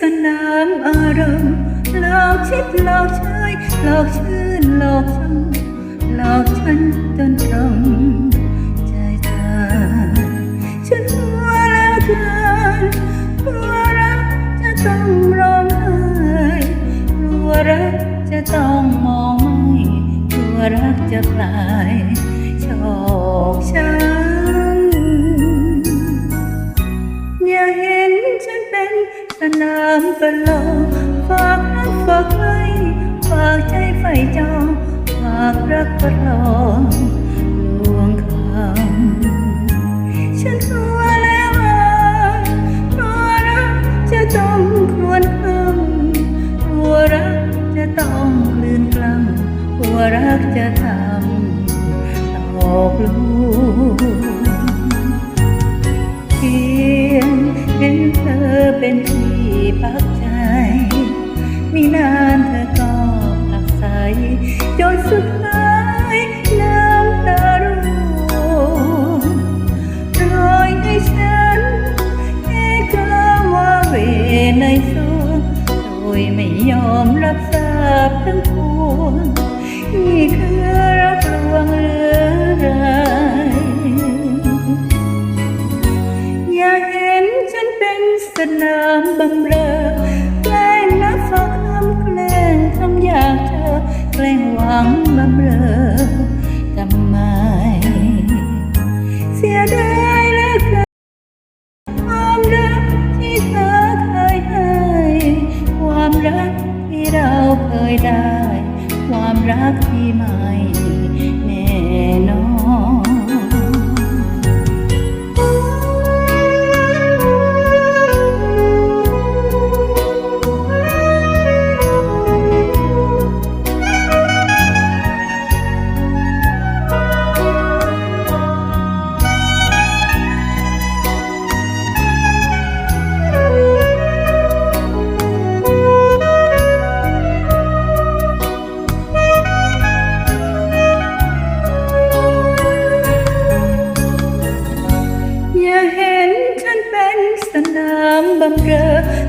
สนามอารมณ์หลอกชิดหลอกชายหลอกชื่นหลอกชังหลอกฉันจนตรงใจตายฉันหัวแล้วกันกลัวรักจะต้องร้องไห้กลัวรักจะต้องมองไม่กลัวรักจะกลายโชคช้ำ สนามประลฝากรักฝากไว้ฝากใจใฝ่จองฝากรักประลองลวงคำฉันกลัวแล้วว่ากลัวรักจะต้องครวญคำกลัวรักจะต้องคลื่นกล้ำกลัวรักจะทำตกลุม ไมีนานเธอก็ผลักใสจนสุดท้ายน้ำตาร่วงปล่อยให้ฉันแค่กาวาเวในสวงโดยไม่ยอมรับทราบทั้งปวงนี่คือรักลวงเหลือไรอย่าเห็นฉันเป็นสนามบำเรอ อทำไม เสียดายเหลือเกินความรักที่เธอเคยให้ ความรักที่เราเคยได้ ความรักที่มาาม